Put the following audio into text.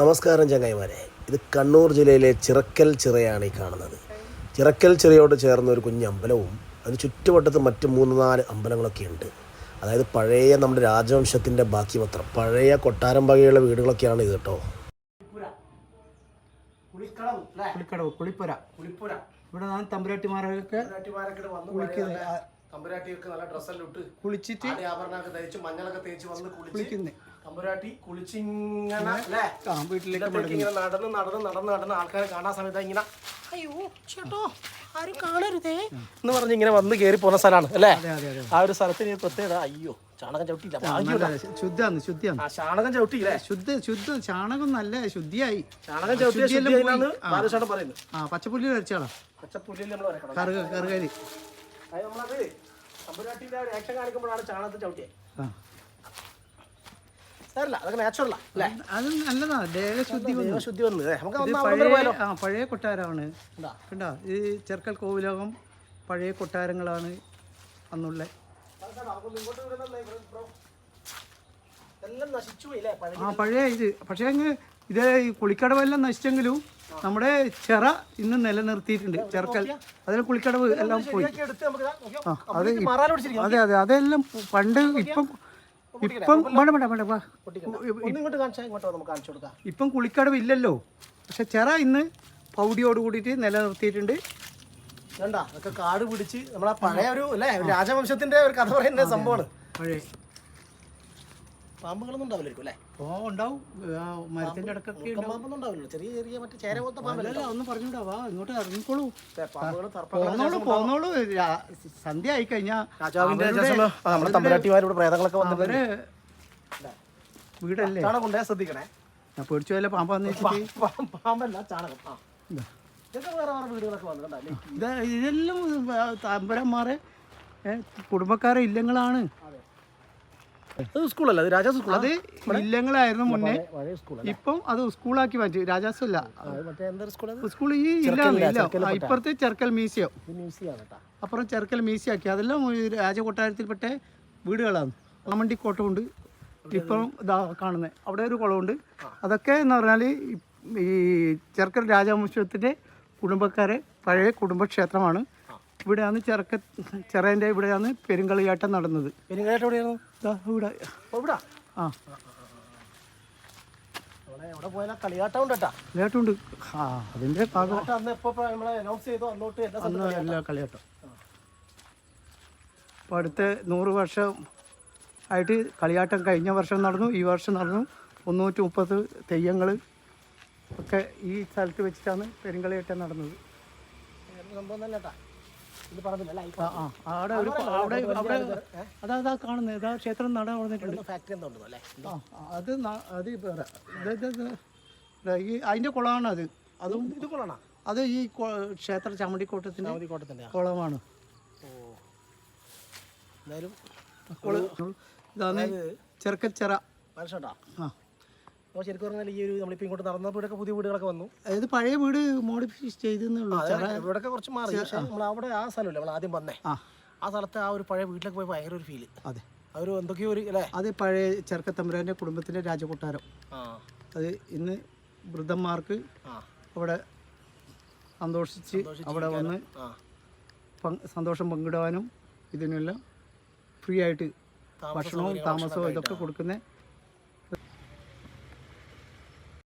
നമസ്കാരം ചങ്ങായിമാരെ. ഇത് കണ്ണൂർ ജില്ലയിലെ ചിറക്കൽ ചിറയാണ് ഈ കാണുന്നത്. ചിറക്കൽ ചിറയോട് ചേർന്ന ഒരു കുഞ്ഞ് അമ്പലവും അതിന് ചുറ്റുവട്ടത്ത് മറ്റ് മൂന്ന് നാല് അമ്പലങ്ങളൊക്കെ ഉണ്ട്. അതായത് പഴയ നമ്മുടെ രാജവംശത്തിന്റെ ബാക്കി പത്രം പഴയ കൊട്ടാരം വകയുള്ള വീടുകളൊക്കെയാണ് ഇത് കേട്ടോ. കുളിക്കടവ് കുളിപ്പുര ഇവിടെ വന്ന് തമ്പുരാട്ടിമാരൊക്കെ തമ്പുരാട്ടിയൊക്കെ നല്ല ഡ്രസ്സെല്ലാം ഇട്ട് കുളിച്ചിട്ട് ആഭരണമൊക്കെ ധരിച്ച് മഞ്ഞളൊക്കെ തേച്ച് വന്ന് കുളിക്കുന്നത് തമ്പുരാട്ടി കുളിച്ചിങ്ങനെ അല്ലേ? വീട്ടിലേക്ക് ഇങ്ങനെ നടന്ന് നടന്ന് നടന്ന് നടന്ന് ആൾക്കാരെ കാണാൻ സമയത്ത് ഇങ്ങനെ അയ്യോ ചേട്ടോ ആരും കാണരുതേ. എന്ന് പറഞ്ഞ് ഇങ്ങനെ വന്ന് കയറി പോകുന്ന സ്ഥലമാണ് അല്ലേ? ആ ഒരു സ്ഥലത്തിന് പ്രത്യേകത അയ്യോ ചാണകം ചവിട്ടിയില്ല ചാണകം ചവിട്ടിയില്ലേ? ശുദ്ധ ശുദ്ധ ചാണകം നല്ല ശുദ്ധിയായി. ചാണകം ചവിട്ടിയ ശുദ്ധിയെല്ലാം ശുദ്ധിയാണെന്ന് പോയി. ആ. ബാലകൃഷ്ണൻ പറയുന്നത്. ആ പച്ചപ്പുല്ല് വരച്ചാളാ. പച്ചപ്പുല്ലിൽ നമ്മൾ വരക്കണം. കറുക കറുകരി. നമ്മളത് തമ്പുരാട്ടിന്റെ ആക്ഷൻ കാണിക്കുമ്പോഴാണ് ചാണകത്തിൽ ചവിട്ടിയത് സാരല്ല അതൊക്കെ അല്ലേ? അത് നല്ലതാ ദേഹശുദ്ധി നമുക്ക് പഴയ കൊട്ടാരമാണ്. കണ്ടോ? ഈ ചെർക്കൽ കോവിലകം പഴയ കൊട്ടാരങ്ങളാണ് അന്നുള്ള. ആ പഴയ ഇത്. പക്ഷേ അങ്ങ് ഇത് ഈ കുളിക്കടവെല്ലാം നശിച്ചെങ്കിലും നമ്മുടെ ചെറ ഇന്ന് നിലനിർത്തിയിട്ടുണ്ട് ചെറുക്കൽ അതിൽ കുളിക്കടവ് എല്ലാം പോയി. അതെ അതെ അതെല്ലാം പണ്ട് ഇപ്പം ഇപ്പം വേണ്ട വേണ്ട വേണ്ട വാ. ഇങ്ങോട്ട് കാണിച്ചാൽ ഇങ്ങോട്ട് നമുക്ക് കാണിച്ചു കൊടുക്കാം. ഇപ്പം കുളിക്കടവ് ഇല്ലല്ലോ. പക്ഷെ ചെറ ഇന്ന് പൗടിയോട് കൂടിയിട്ട് നിലനിർത്തിയിട്ടുണ്ട്. അതൊക്കെ കാട് പിടിച്ച് നമ്മളെ പഴയ ഒരു അല്ലേ? രാജവംശത്തിന്റെ ഒരു കഥ പറയുന്ന സംഭവമാണ്. പഴയ പാമ്പുകളൊന്നും ഉണ്ടാവില്ലായിരിക്കും അല്ലേ? ഓ ഉണ്ടാവും. ആ, മരത്തിന്റെ ഇടക്കൊക്കെ മൂർഖൻ പാമ്പൊന്നും ഉണ്ടാവില്ല ചെറിയ ചെറിയ മറ്റേ ചേര പോലത്തെ പാമ്പല്ല അല്ല ഒന്ന് പറഞ്ഞൂടാ. വാ ഇങ്ങോട്ട് ഇറങ്ങിക്കോളൂ. പാമ്പുകൾ പോന്നോളൂ പോന്നോളൂ. രാ- സന്ധ്യ ആയി കഴിഞ്ഞാ രാജാവിന്റെ നമ്മുടെ തമ്പുരാട്ടിമാരുടെ പ്രേതങ്ങളൊക്കെ വീടല്ലേ? ചാണകം കൊണ്ടേ ശ്രദ്ധിക്കണേ. ഞാൻ പേടിച്ചു പോയാലോ പാമ്പാന്ന് പാമ്പല്ല ചാണകം. ഇതെല്ലാം തമ്പരന്മാരെ കുടുംബക്കാരെ ഇല്ലങ്ങളാണ്. അത് സ്കൂളല്ല അത് രാജാസ് സ്കൂൾ അത് ഇല്ലങ്ങളായിരുന്നു മുന്നേ. ഇപ്പം അത് സ്കൂളാക്കി മാറ്റി രാജാസ് അല്ല സ്കൂൾ ഈ ഇല്ല ഇല്ല ഇപ്പുറത്തെ ചെർക്കൽ മ്യൂസിയം. മ്യൂസിയം അപ്പുറം ചെർക്കൽ മ്യൂസിയം ആക്കി. അതെല്ലാം രാജകൊട്ടാരത്തിൽപ്പെട്ട വീടുകളാണ്. ആമണ്ടി കോട്ടമുണ്ട്. ഇപ്പം ഇതാ കാണുന്നത് അവിടെ ഒരു കുളമുണ്ട്. അതൊക്കെ എന്ന് പറഞ്ഞാൽ ഈ ചെർക്കൽ രാജവംശത്തിന്റെ കുടുംബക്കാരെ പഴയ കുടുംബക്ഷേത്രമാണ്. ഇവിടെയാണ് ചെറുക്ക ചെറേന്റെ ഇവിടെയാണ് പെരുങ്കളിയാട്ടം നടന്നത്. പെരിങ്ങാട്ട് എവിടെയായിരുന്നു? ഇവിടെ. ഇവിടെ. ആ. കളിയാട്ടമുണ്ട്. അതിന്റെ എല്ലാ കളിയാട്ടം. അപ്പോൾ അടുത്ത നൂറ് വർഷം ആയിട്ട് കളിയാട്ടം കഴിഞ്ഞ വർഷം നടന്നു ഈ വർഷം നടന്നു. മുന്നൂറ്റി മുപ്പത് തെയ്യങ്ങൾ ഒക്കെ ഈ സ്ഥലത്ത് വെച്ചിട്ടാണ് പെരുങ്കളിയാട്ടം നടന്നത്. സംഭവം തന്നെ അവിടെ ഒരു അവിടെ അവിടെ അതാ അതാ കാണുന്നത് ഇതാ ക്ഷേത്രം നട ഫാക്ടറി ഉണ്ടോ അല്ലേ? ആ അത് അത് വേറെ. ഈ അതിന്റെ കുളമാണ് അത്. അതും ഇത് അത് ഈ ക്ഷേത്ര ചാമടിക്കോട്ടത്തിന്റെ കുളമാണ്. ഓ. എന്തായാലും ഇതാണ് ചെറുക്കച്ചിറ. മനസ്സിലാ ആ. അപ്പോൾ ശരിക്കും പറഞ്ഞാൽ ഈ ഒരു നമ്മളിപ്പോൾ ഇങ്ങോട്ട് നടന്നപ്പോഴൊക്കെ പുതിയ വീടുകളൊക്കെ വന്നു. അതായത് പഴയ വീട് മോഡിഫൈ ചെയ്തെന്നുള്ളൂ ഇവിടെയൊക്കെ കുറച്ച് മാറി. പക്ഷേ നമ്മൾ അവിടെ ആ സ്ഥലമില്ല നമ്മൾ ആദ്യം വന്നേ. ആ. സ്ഥലത്തെ ആ ഒരു പഴയ വീട്ടിലൊക്കെ പോയി ഭയങ്കര ഒരു ഫീൽ അതെ. ഒരു എന്തൊക്കെയോ ഒരു അല്ലേ? അത് പഴയ ചെറുക്കത്തമ്പുരാന്റെ കുടുംബത്തിന്റെ രാജകൊട്ടാരം. അത് ഇന്ന് വൃദ്ധന്മാർക്ക് അവിടെ സന്തോഷിച്ച് അവിടെ വന്ന് സന്തോഷം പങ്കിടുവാനും ഇതിനെല്ലാം ഫ്രീ ആയിട്ട് ഭക്ഷണവും താമസവും ഇതൊക്കെ കൊടുക്കുന്ന